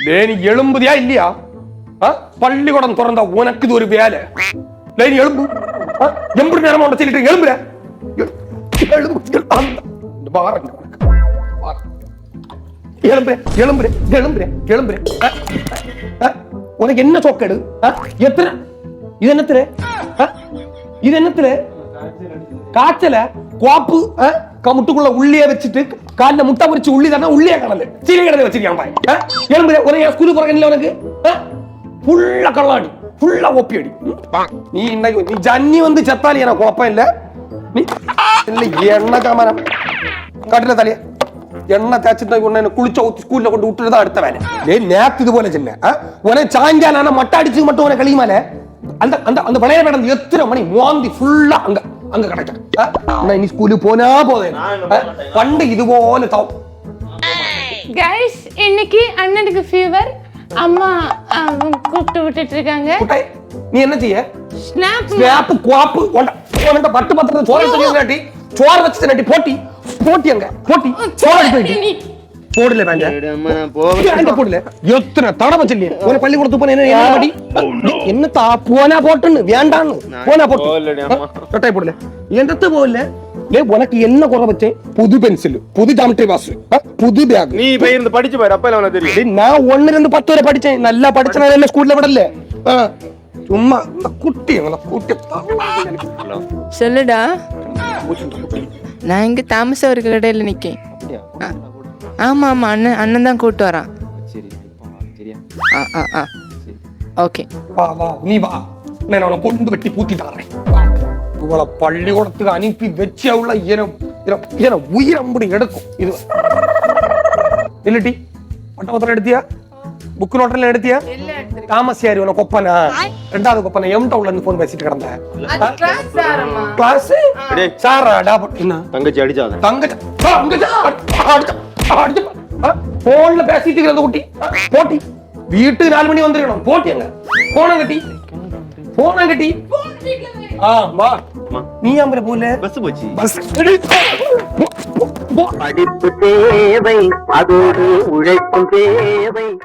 டேய் நீ எழும்புதியா இல்லையா ஆ? பள்ளிக்கூடம் திறந்தா உனக்கு இது ஒரு வேலை டேய் நீ எழும்பு ஆ? எம்பது நேரமா உன்னை சொல்லிட்டு எழும்புற எ- எழும்பு எழு- அந்த- இந்த பாருங்க உனக்கு. பாரு. எழும்புற எழும்புற எழும்புற எழும்புற ஆ? ஆ? உனக்கு என்ன சொக்கடு ஆ? எத்தனை இது என்னத்துல ஆ? இது என்னத்துல காய்ச்சல குவாப்பு ஆ? க- முட்டுக்குள்ள உள்ளியே வச்சுட்டு கால்ல முட்டை பொரிச்சு உள்ளி தானே உள்ளியே கடந்து சீலை கடந்து வச்சிருக்கான்? எலும்பு ஒரு போறேன் இல்ல உனக்கு? ஃபுல்லா கള്ളாடி ஃபுல்லா ஒப்பி அடி? நீ இன்னைக்கு நீ ஜன்னி வந்து செத்தாலி எனக்கு குழப்பம் இல்ல. நீ இல்ல எண்ணெய் காமரம் கட்டில தலைய. எண்ணெய் தேய்ச்சிட்டு உன்னை குளிச்ச ஊத்தி ஸ்கூல்ல கொண்டு விட்டுட்டு தான் அடுத்த வேலை. டேய் நேத்து இது போல சின்ன உனக்கு சாயங்காலம் மட்டை அடிச்சு மட்டும் உனக்கு கழியுமால அந்த அந்த அந்த விளையாட நடந்து எத்தனை மணி? அங்க கிடைக்கும். நீ ஸ்கூலுக்கு போனா போதேன் பண்டு இது போல தவ கைஸ் இன்னைக்கு அண்ணனுக்கு ஃபீவர் அம்மா கூப்பிட்டு விட்டுட்டு இருக்காங்க. நீ என்ன செய்ய? ஸ்னாப் ஸ்னாப்பு குவாப்பு உன்ட பட்டு பத்திரத்தை சோறு வச்சு நட்டி சோறு வச்சு நட்டி போட்டி. போட்டி அங்க போட்டி. சோறு போயிட்டு போடல வேண்ட அம்மா நான் போவேன் வேண்ட போடல எத்தனை தடவை சொல்லி உன பள்ளிக்கூடத்து போன என்ன என்ன படி என்ன தா போனா போட்டுன்னு வேண்டான்னு போனா போட்டு போகலடி அம்மா. தொட்டை போடல எந்தத்து போடல லே உனக்கு என்ன குறை வச்சேன் புது பென்சில் புது ஜாமெட்ரி பாஸ் புது பேக் நீ போய் இருந்து படிச்சு பாரு அப்ப அவனை தெரியும் டேய், நான் ஒண்ணுல இருந்து பத்து வரை படிச்சேன் நல்லா படிச்சனால எல்லாம் ஸ்கூல்ல விடல ஆ, சும்மா இந்த குட்டி எங்களை குட்டி சொல்லுடா நான் இங்க தாமசம் இருக்க கடையில் நிக்கேன் ஆ. ஆமா ஆமா அண்ணன் அண்ணன் தான் கூட்டு வரான். சரி சரியா? ஆ ஆ ஆ. ஓகே. வா வா நீ வா. நான் அவனை கொண்டு வெட்டி பூத்தி தாரேன். இவளை பள்ளிக்கூடத்துக்கு அனுப்பி வச்சு அவள என உயிரம்படி எடுக்கும். இது. இல்லட்டி பட்டபத்திரம் எடுத்தியா? புக் நோட்டில் எடுத்தியா? தாமஸ் யாரு உன கொப்பனா? ரெண்டாவது கொப்பனா? எம் டவுன்ல இருந்து போன் பேசிட்டு கிடந்தேன் கிளாஸ் சாரா டா என்ன? தங்கச்சி அடிச்சாத தங்கச்ச. போன்ல பேசிட்டு இருக்கிற அந்த குட்டி. போட்டி. வீட்டுக்கு நாலு மணி வந்துருக்கணும். போட்டி அங்க. போன கட்டி. போன கட்டி. ஆ வா. நீ அம்பர போல பஸ் போச்சு. பஸ் படிப்பு தேவை அதோடு உழைப்பும் தேவை.